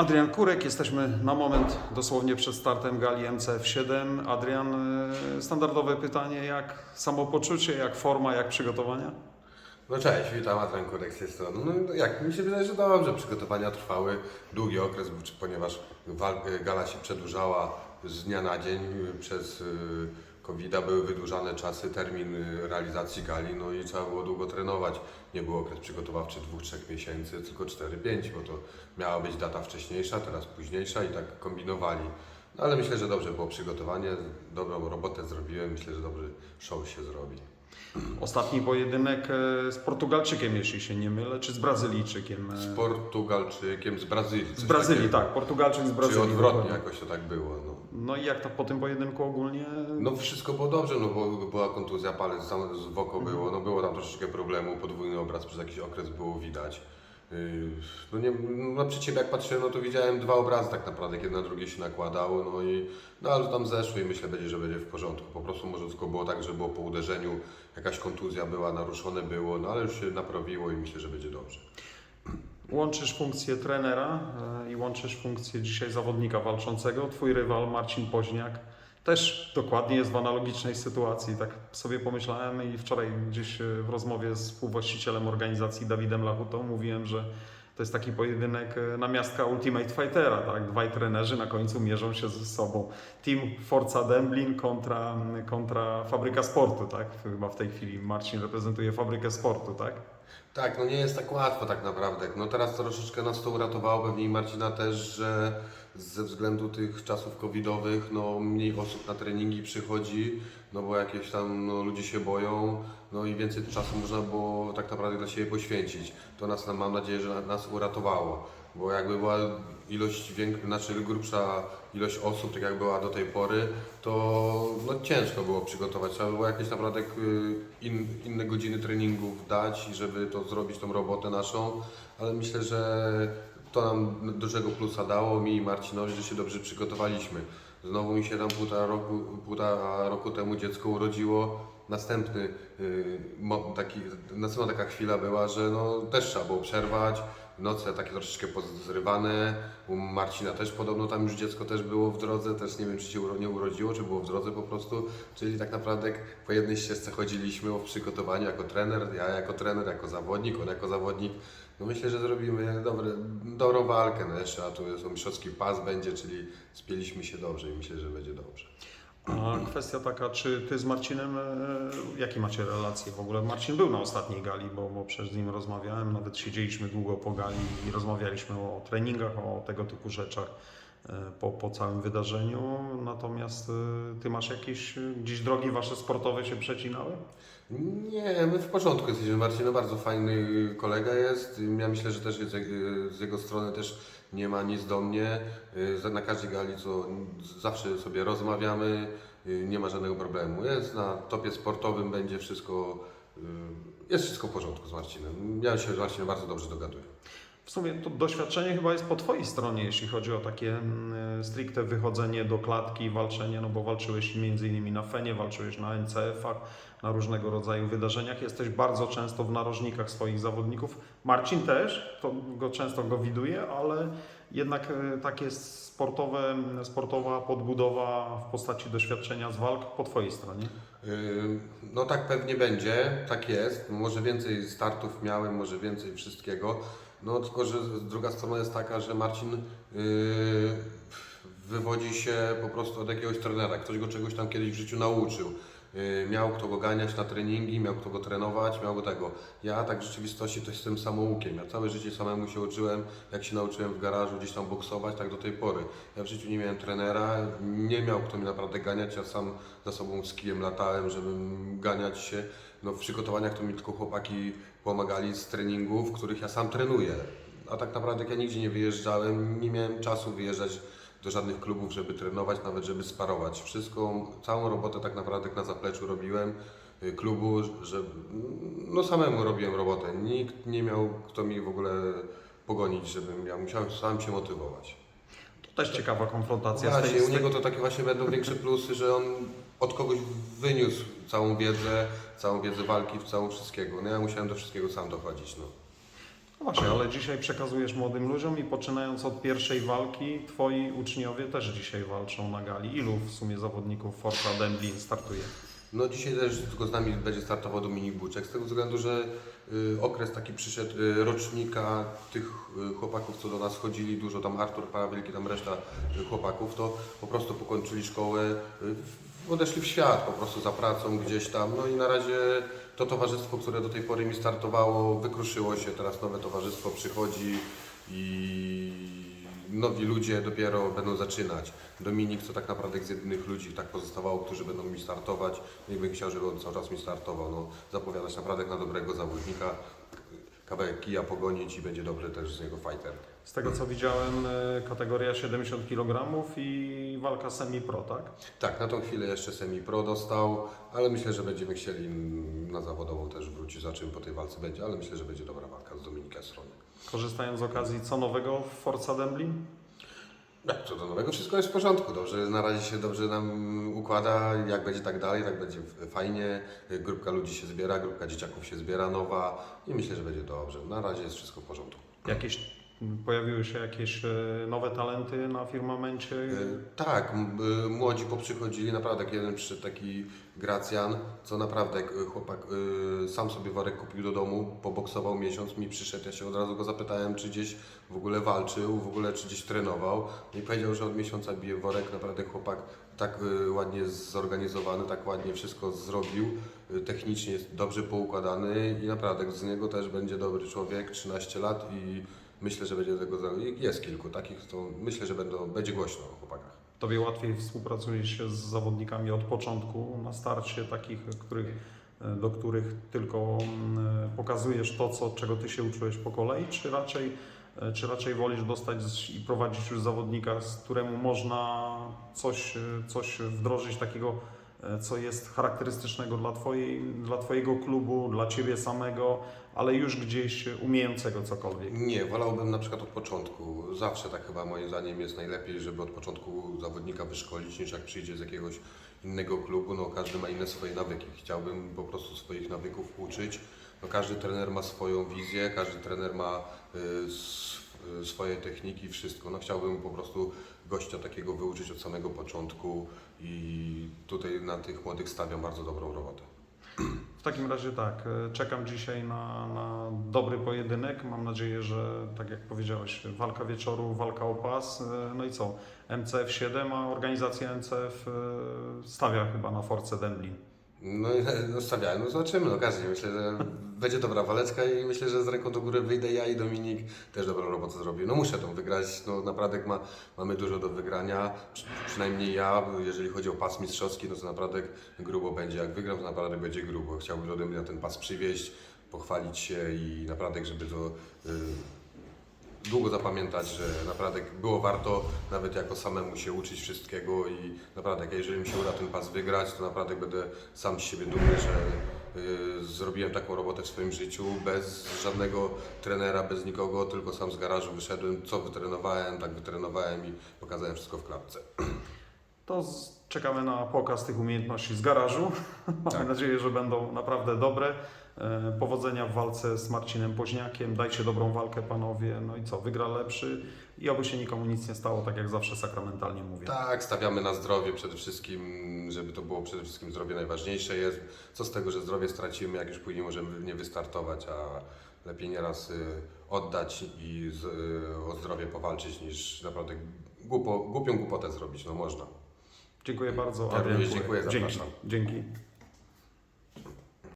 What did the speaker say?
Adrian Kurek, jesteśmy na moment dosłownie przed startem gali MCF7. Adrian, e, standardowe pytanie, jak samopoczucie, jak forma, jak przygotowania? No cześć, witam Adrian Kurek z tej strony. No jak, mi się wydaje, że dobrze. Przygotowania trwały długi okres, ponieważ wal- gala się przedłużała z dnia na dzień. Przez covid były wydłużane czasy, termin y, realizacji gali, no i trzeba było długo trenować. Nie był okres przygotowawczy dwóch, trzech miesięcy, tylko 4-5, bo to miała być data wcześniejsza, teraz późniejsza i tak kombinowali. No ale myślę, że dobrze było przygotowanie, dobrą robotę zrobiłem, myślę, że dobry show się zrobi. Ostatni pojedynek e, z Portugalczykiem, jeśli się nie mylę, czy z Brazylijczykiem? E, Z Portugalczykiem z Brazylii. Z Brazylii, takiego. tak, Portugalczyk z Brazylii. Czy odwrotnie jakoś to tak było. No. No i jak to po tym pojedynku ogólnie? no wszystko było dobrze, no bo była kontuzja, palec z w oko Mhm. było, no było tam troszeczkę problemu, podwójny obraz przez jakiś okres było widać. Yy, No nie, no jak patrzyłem, no to widziałem dwa obrazy tak naprawdę, kiedy na drugie się nakładało, no i no ale tam zeszły i myślę, będzie, że będzie w porządku. Po prostu może tylko było tak, że było po uderzeniu, jakaś kontuzja była, naruszone było, no ale już się naprawiło i myślę, że będzie dobrze. Łączysz funkcję trenera e, i łączysz funkcję dzisiaj zawodnika walczącego. Twój rywal Marcin Poźniak też dokładnie jest w analogicznej sytuacji. Tak sobie pomyślałem i wczoraj gdzieś e, w rozmowie z współwłaścicielem organizacji Dawidem Lachutą mówiłem, że to jest taki pojedynek e, na miastka Ultimate Fightera, tak? Dwaj trenerzy na końcu mierzą się ze sobą. Team Forza Demblin kontra, kontra Fabryka Sportu, tak? Chyba w tej chwili Marcin reprezentuje Fabrykę Sportu, tak? Tak, no nie jest tak łatwo tak naprawdę. No teraz troszeczkę nas to uratowało, pewnie i Marcina też, że ze względu tych czasów covidowych, no mniej osób na treningi przychodzi, no bo jakieś tam no, ludzie się boją, no i więcej czasu można było tak naprawdę dla siebie poświęcić. To nas, mam nadzieję, że nas uratowało, bo jakby była ilość większa, znaczy grubsza ilość osób, tak jak była do tej pory, to no, ciężko było przygotować. Trzeba było jakieś naprawdę y, in, inne godziny treningów dać, żeby to zrobić tą robotę naszą, ale myślę, że to nam dużego plusa dało mi i Marcinowi, że się dobrze przygotowaliśmy. Znowu mi się tam półtora roku, półtora roku temu dziecko urodziło. Następny y, taki, następna taka chwila była, że no, też trzeba było przerwać. Noce takie troszeczkę pozrywane. U Marcina też podobno tam już dziecko też było w drodze, też nie wiem czy się nie urodziło, czy było w drodze po prostu. Czyli tak naprawdę po jednej ścieżce chodziliśmy w przygotowaniu jako trener, ja jako trener, jako zawodnik, on jako zawodnik. No myślę, że zrobimy dobre, dobrą walkę. No jeszcze, a tu jest mistrzowski pas będzie, czyli spieliśmy się dobrze i myślę, że będzie dobrze. A kwestia taka, czy ty z Marcinem, e, jakie macie relacje w ogóle? Marcin był na ostatniej gali, bo, bo przecież nim rozmawiałem, nawet siedzieliśmy długo po gali i rozmawialiśmy o treningach, o tego typu rzeczach e, po, po całym wydarzeniu. Natomiast e, ty masz jakieś, e, gdzieś drogi wasze sportowe się przecinały? Nie, my w porządku jesteśmy. Marcin no bardzo fajny kolega jest. Ja myślę, że też jest, e, z jego strony też nie ma nic do mnie. E, Na każdej gali co zawsze sobie rozmawiamy, e, nie ma żadnego problemu. Jest na topie sportowym, będzie wszystko, e, jest wszystko w porządku z Marcinem. Ja się z Marcinem bardzo dobrze dogaduję. W sumie to doświadczenie chyba jest po Twojej stronie, jeśli chodzi o takie mm, stricte wychodzenie do klatki, walczenie, no bo walczyłeś innymi na Fenie, walczyłeś na NCF-ach, na różnego rodzaju wydarzeniach. Jesteś bardzo często w narożnikach swoich zawodników. Marcin też, to go często go widuje, ale jednak e, takie sportowe, sportowa podbudowa w postaci doświadczenia z walk po Twojej stronie. Yy, No tak pewnie będzie, tak jest. Może więcej startów miałem, może więcej wszystkiego. No tylko, że druga strona jest taka, że Marcin yy, wywodzi się po prostu od jakiegoś trenera. Ktoś go czegoś tam kiedyś w życiu nauczył. Yy, Miał kto go ganiać na treningi, miał kto go trenować, miał go tego. Ja tak w rzeczywistości to jestem samoukiem. Ja całe życie samemu się uczyłem, jak się nauczyłem w garażu gdzieś tam boksować, tak do tej pory. Ja w życiu nie miałem trenera, nie miał kto mnie naprawdę ganiać, ja sam za sobą z kijem latałem, żeby ganiać się. No, w przygotowaniach to mi tylko chłopaki pomagali z treningów, których ja sam trenuję. A tak naprawdę jak ja nigdzie nie wyjeżdżałem, nie miałem czasu wyjeżdżać do żadnych klubów, żeby trenować, nawet żeby sparować. Wszystko, całą robotę tak naprawdę na zapleczu robiłem y, klubu, że no samemu robiłem robotę. Nikt nie miał kto mi w ogóle pogonić, żebym ja musiał sam się motywować. To też ciekawa konfrontacja z Właśnie, tej u niego to takie właśnie będą większe plusy, że on od kogoś wyniósł całą wiedzę, całą wiedzę walki, całą wszystkiego. No ja musiałem do wszystkiego sam dochodzić. No. No właśnie, ale dzisiaj przekazujesz młodym ludziom i poczynając od pierwszej walki, twoi uczniowie też dzisiaj walczą na gali. Ilu w sumie zawodników Forza Demblin startuje? No dzisiaj też tylko z nami będzie startował Dominik Buczek, z tego względu, że y, okres taki przyszedł y, rocznika tych y, chłopaków, co do nas chodzili, dużo tam Artur Pawielki, tam reszta chłopaków, to po prostu pokończyli szkołę, w- odeszli w świat po prostu za pracą gdzieś tam, no i na razie to towarzystwo, które do tej pory mi startowało, wykruszyło się, teraz nowe towarzystwo przychodzi i nowi ludzie dopiero będą zaczynać. Dominik to tak naprawdę z jedynych ludzi tak pozostawało, którzy będą mi startować. I bym chciał, żeby on cały czas mi startował. No, zapowiadać naprawdę na dobrego zawodnika. Kawałek kija pogonić i będzie dobry też z niego fighter. Z tego co widziałem, e, kategoria 70 kg i walka semi-pro, tak? Tak, na tą chwilę jeszcze semi-pro dostał, ale myślę, że będziemy chcieli na zawodową też wrócić, za czym po tej walce będzie, ale myślę, że będzie dobra walka z Dominika strony. Korzystając z okazji, co nowego w Forza Demblin? Tak, co do nowego, wszystko jest w porządku. Dobrze, na razie się dobrze nam układa. Jak będzie tak dalej, tak będzie fajnie. Grupka ludzi się zbiera, grupka dzieciaków się zbiera nowa i myślę, że będzie dobrze. Na razie jest wszystko w porządku. Jakieś, pojawiły się jakieś e, nowe talenty na firmamencie? E, Tak, y, młodzi poprzychodzili, naprawdę jak jeden przyszedł taki Gracjan, co naprawdę chłopak sam sobie worek kupił do domu, poboksował miesiąc, mi przyszedł, ja się od razu go zapytałem, czy gdzieś w ogóle walczył, w ogóle czy gdzieś trenował i powiedział, że od miesiąca bije worek, naprawdę chłopak tak ładnie zorganizowany, tak ładnie wszystko zrobił, technicznie jest dobrze poukładany i naprawdę z niego też będzie dobry człowiek, 13 lat i myślę, że będzie tego, jest kilku takich, to myślę, że będą, będzie głośno o chłopakach. Tobie łatwiej współpracuje się z zawodnikami od początku na starcie, takich, których, do których tylko mm, pokazujesz to, co, czego ty się uczyłeś po kolei, czy raczej, czy raczej wolisz dostać i prowadzić już zawodnika, z któremu można coś, coś wdrożyć takiego, co jest charakterystycznego dla, twojej, dla Twojego klubu, dla Ciebie samego, ale już gdzieś umiejącego cokolwiek. Nie, wolałbym na przykład od początku. Zawsze tak chyba moim zdaniem jest najlepiej, żeby od początku zawodnika wyszkolić, niż jak przyjdzie z jakiegoś innego klubu. No każdy ma inne swoje nawyki. Chciałbym po prostu swoich nawyków uczyć. No, każdy trener ma swoją wizję, każdy trener ma y, swoje techniki, wszystko. No chciałbym po prostu gościa takiego wyuczyć od samego początku i tutaj na tych młodych stawiam bardzo dobrą robotę. W takim razie tak, e, czekam dzisiaj na, na dobry pojedynek. Mam nadzieję, że tak jak powiedziałeś, walka wieczoru, walka o pas. e, No i co? MCF 7, a organizacja MCF stawia chyba na Force Demblin. No, no stawiałem, no zobaczymy, no każdy. Myślę, że będzie dobra waleczka i myślę, że z ręką do góry wyjdę ja i Dominik też dobrą robotę zrobi. No muszę tą wygrać, no naprawdę ma, mamy dużo do wygrania, przy, przynajmniej ja, jeżeli chodzi o pas mistrzowski, no to naprawdę grubo będzie. Jak wygram, to naprawdę będzie grubo. Chciałbym ode mnie na ten pas przywieźć, pochwalić się i naprawdę, żeby to y, długo zapamiętać, że naprawdę było warto nawet jako samemu się uczyć wszystkiego i naprawdę, jeżeli mi się uda ten pas wygrać, to naprawdę będę sam z siebie dumny, że y, zrobiłem taką robotę w swoim życiu bez żadnego trenera, bez nikogo, tylko sam z garażu wyszedłem, co wytrenowałem, tak wytrenowałem i pokazałem wszystko w klapce. To z, czekamy na pokaz tych umiejętności z garażu. Mamy Tak. nadzieję, że będą naprawdę dobre. E, Powodzenia w walce z Marcinem Poźniakiem. Dajcie dobrą walkę, panowie. No i co? Wygra lepszy i oby się nikomu nic nie stało, tak jak zawsze sakramentalnie mówię. Tak, stawiamy na zdrowie przede wszystkim, żeby to było przede wszystkim zdrowie najważniejsze jest. Co z tego, że zdrowie stracimy, jak już później możemy nie wystartować, a lepiej nieraz y, oddać i z, y, o zdrowie powalczyć, niż naprawdę głupo, głupią głupotę zrobić, no można. Dziękuję bardzo. Ja również dziękuję, Dzięki. zapraszam. Dzięki.